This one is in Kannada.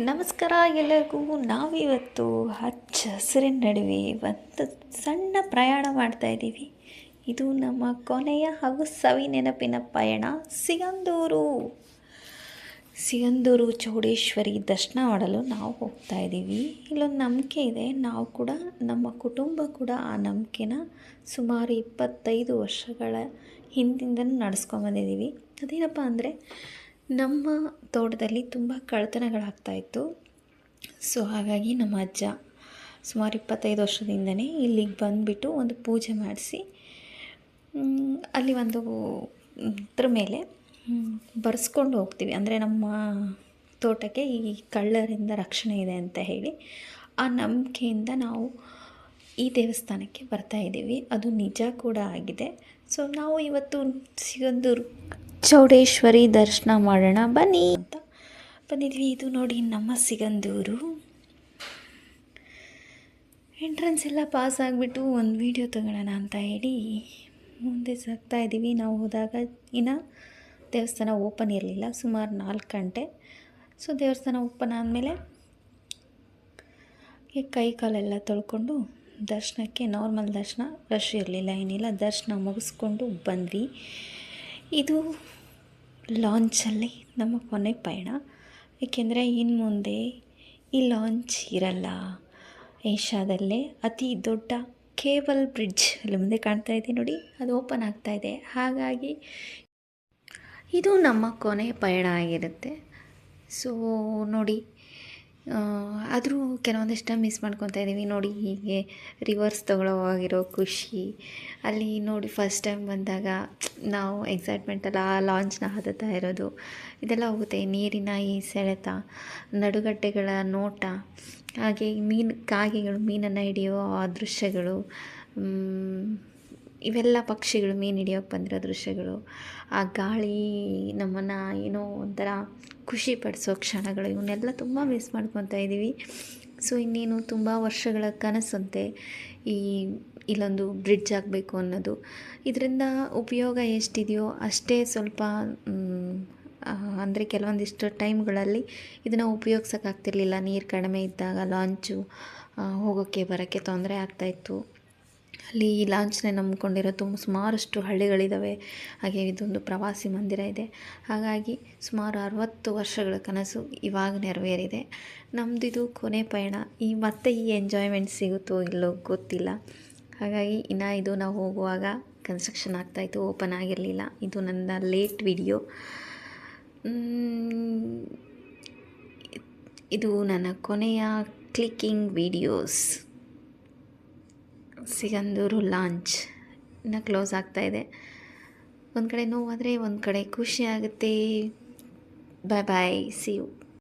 ನಮಸ್ಕಾರ ಎಲ್ಲರಿಗೂ. ನಾವಿವತ್ತು ಹಚ್ಚ ಹಸಿರಿನ ನಡುವೆ ಒಂದು ಸಣ್ಣ ಪ್ರಯಾಣ ಮಾಡ್ತಾ ಇದ್ದೀವಿ. ಇದು ನಮ್ಮ ಕೊನೆಯ ಹಾಗೂ ಸವಿ ನೆನಪಿನ ಪಯಣ. ಸಿಗಂದೂರು. ಸಿಗಂದೂರು ಚೌಡೇಶ್ವರಿ ದರ್ಶನ ಮಾಡಲು ನಾವು ಹೋಗ್ತಾ ಇದ್ದೀವಿ. ಇಲ್ಲೊಂದು ನಂಬಿಕೆ ಇದೆ. ನಾವು ಕೂಡ, ನಮ್ಮ ಕುಟುಂಬ ಕೂಡ ಆ ನಂಬಿಕೆನ ಸುಮಾರು ಇಪ್ಪತ್ತೈದು ವರ್ಷಗಳ ಹಿಂದಿಂದನೂ ನಡೆಸ್ಕೊಂಬಂದಿದ್ದೀವಿ ಅದೇನಪ್ಪ ಅಂದರೆ ನಮ್ಮ ತೋಟದಲ್ಲಿ ತುಂಬ ಕಳ್ಳತನಗಳಾಗ್ತಾಯಿತ್ತು. ಸೊ, ಹಾಗಾಗಿ ನಮ್ಮ ಅಜ್ಜ ಸುಮಾರು ಇಪ್ಪತ್ತೈದು ವರ್ಷದಿಂದನೇ ಇಲ್ಲಿಗೆ ಬಂದುಬಿಟ್ಟು ಒಂದು ಪೂಜೆ ಮಾಡಿಸಿ ಅಲ್ಲಿ ಒಂದು ಇದ್ರ ಮೇಲೆ ಬರ್ಸ್ಕೊಂಡು ಹೋಗ್ತೀವಿ. ಅಂದರೆ ನಮ್ಮ ತೋಟಕ್ಕೆ ಈ ಕಳ್ಳರಿಂದ ರಕ್ಷಣೆ ಇದೆ ಅಂತ ಹೇಳಿ ಆ ನಂಬಿಕೆಯಿಂದ ನಾವು ಈ ದೇವಸ್ಥಾನಕ್ಕೆ ಬರ್ತಾ ಇದ್ದೀವಿ. ಅದು ನಿಜ ಕೂಡ ಆಗಿದೆ. ಸೊ, ನಾವು ಇವತ್ತು ಸಿಗಂದೂರು ಚೌಡೇಶ್ವರಿ ದರ್ಶನ ಮಾಡೋಣ. ಬನ್ನಿ ಅಂತ ಬಂದಿದ್ವಿ. ಇದು ನೋಡಿ ನಮ್ಮ ಸಿಗಂದೂರು. ಎಂಟ್ರೆನ್ಸ್ ಎಲ್ಲ ಪಾಸ್ ಆಗಿಬಿಟ್ಟು ಒಂದು ವೀಡಿಯೋ ತಗೊಳ್ಳೋಣ ಅಂತ ಹೇಳಿ ಮುಂದೆ ಸಾಗ್ತಾ ಇದ್ದೀವಿ ನಾವು ಹೋದಾಗ ಇನ್ನು ದೇವಸ್ಥಾನ ಓಪನ್ ಇರಲಿಲ್ಲ. ಸುಮಾರು ನಾಲ್ಕು ಗಂಟೆ. ಸೊ ದೇವಸ್ಥಾನ ಓಪನ್ ಆದಮೇಲೆ ಕೈ ಕಾಲೆಲ್ಲ ತೊಳ್ಕೊಂಡು ದರ್ಶನಕ್ಕೆ ನಾರ್ಮಲ್ ದರ್ಶನ ರಶ್ ಇರಲಿಲ್ಲ, ಏನಿಲ್ಲ. ದರ್ಶನ ಮುಗಿಸ್ಕೊಂಡು ಬಂದ್ವಿ. ಇದು ಲಾಂಚಲ್ಲಿ ನಮ್ಮ ಕೊನೆ ಪಯಣ. ಏಕೆಂದರೆ ಇನ್ನು ಮುಂದೆ ಈ ಲಾಂಚ್ ಇರಲ್ಲ. ಏಷ್ಯಾದಲ್ಲೇ ಅತಿ ದೊಡ್ಡ ಕೇಬಲ್ ಬ್ರಿಡ್ಜ್ ಅಲ್ಲಿ ಮುಂದೆ ಕಾಣ್ತಾ ಇದೆ ನೋಡಿ, ಅದು ಓಪನ್ ಆಗ್ತಾ ಇದೆ. ಹಾಗಾಗಿ ಇದು ನಮ್ಮ ಕೊನೆ ಪಯಣ ಆಗಿರುತ್ತೆ. ಸೊ ನೋಡಿ ಆದರೂ ಕೆಲವೊಂದಿಷ್ಟು ಮಿಸ್ ಮಾಡ್ಕೊತಾ ಇದ್ದೀವಿ. ನೋಡಿ ಹೀಗೆ ರಿವರ್ಸ್ ತೊಗೊಳೋವಾಗಿರೋ ಖುಷಿ. ಅಲ್ಲಿ ನೋಡಿ ಫಸ್ಟ್ ಟೈಮ್ ಬಂದಾಗ ನಾವು ಎಕ್ಸೈಟ್ಮೆಂಟಲ್ಲಿ ಆ ಲಾಂಚ್ನ ಹತ್ತುತ್ತಾ ಇರೋದು. ಇದೆಲ್ಲ ಹೋಗುತ್ತೆ. ನೀರಿನ ಈ ಸೆಳೆತ, ನಡುಗಡ್ಡೆಗಳ ನೋಟ, ಹಾಗೆ ಮೀನು, ಕಾಗೆಗಳು, ಮೀನನ್ನು ಹಿಡಿಯೋ ಆ ದೃಶ್ಯಗಳು. ಇವೆಲ್ಲ ಪಕ್ಷಿಗಳು, ಮೀನು ಹಿಡಿಯೋಕ್ಕೆ ಬಂದಿರೋ ದೃಶ್ಯಗಳು, ಆ ಗಾಳಿ ನಮ್ಮನ್ನು ಏನೋ ಒಂಥರ ಖುಷಿ ಪಡಿಸೋ ಕ್ಷಣಗಳು, ಇವನ್ನೆಲ್ಲ ತುಂಬ ಮಿಸ್ ಮಾಡ್ಕೊತಾ ಇದ್ದೀವಿ ಸೊ ಇನ್ನೇನು ತುಂಬ ವರ್ಷಗಳ ಕನಸಂತೆ ಈ ಇಲ್ಲೊಂದು ಬ್ರಿಡ್ಜ್ ಆಗಬೇಕು ಅನ್ನೋದು. ಇದರಿಂದ ಉಪಯೋಗ ಎಷ್ಟಿದೆಯೋ ಅಷ್ಟೇ ಸ್ವಲ್ಪ ಅಂದರೆ ಕೆಲವೊಂದಿಷ್ಟು ಟೈಮ್ಗಳಲ್ಲಿ ಇದನ್ನು ಉಪಯೋಗ್ಸೋಕ್ಕಾಗ್ತಿರ್ಲಿಲ್ಲ ನೀರು ಕಡಿಮೆ ಇದ್ದಾಗ ಲಾಂಚು ಹೋಗೋಕ್ಕೆ ಬರೋಕ್ಕೆ ತೊಂದರೆ ಆಗ್ತಾಯಿತ್ತು ಅಲ್ಲಿ ಈ ಲಾಂಚ್ನೇ ನಂಬ್ಕೊಂಡಿರೋ ತುಂಬ ಸುಮಾರಷ್ಟು ಹಳ್ಳಿಗಳಿದ್ದಾವೆ ಹಾಗೆ ಇದೊಂದು ಪ್ರವಾಸಿ ಮಂದಿರ ಇದೆ. ಹಾಗಾಗಿ ಸುಮಾರು ಅರವತ್ತು ವರ್ಷಗಳ ಕನಸು ಇವಾಗ ನೆರವೇರಿದೆ. ನಮ್ಮದು ಇದು ಕೊನೆ ಪಯಣ. ಈ ಮತ್ತೆ ಈ ಎಂಜಾಯ್ಮೆಂಟ್ ಸಿಗುತ್ತೋ ಇಲ್ಲೋ ಗೊತ್ತಿಲ್ಲ. ಹಾಗಾಗಿ ಇನ್ನು ಇದು ನಾವು ಹೋಗುವಾಗ ಕನ್ಸ್ಟ್ರಕ್ಷನ್ ಆಗ್ತಾಯಿತ್ತು ಓಪನ್ ಆಗಿರಲಿಲ್ಲ. ಇದು ನನ್ನ ಲೇಟ್ ವಿಡಿಯೋ ಇದು ನನ್ನ ಕೊನೆಯ ಕ್ಲಿಕ್ಕಿಂಗ್ ವಿಡಿಯೋಸ್ ಸಿಗಂದೂರು ಲಾಂಚ್. ಇನ್ನ ಕ್ಲೋಸ್ ಆಗ್ತಾಯಿದೆ ಒಂದು ಕಡೆ ನೋವಾದರೆ ಒಂದು ಕಡೆ ಖುಷಿ ಆಗುತ್ತೆ. ಬಾಯ್ ಬಾಯ್ ಸಿ ಯು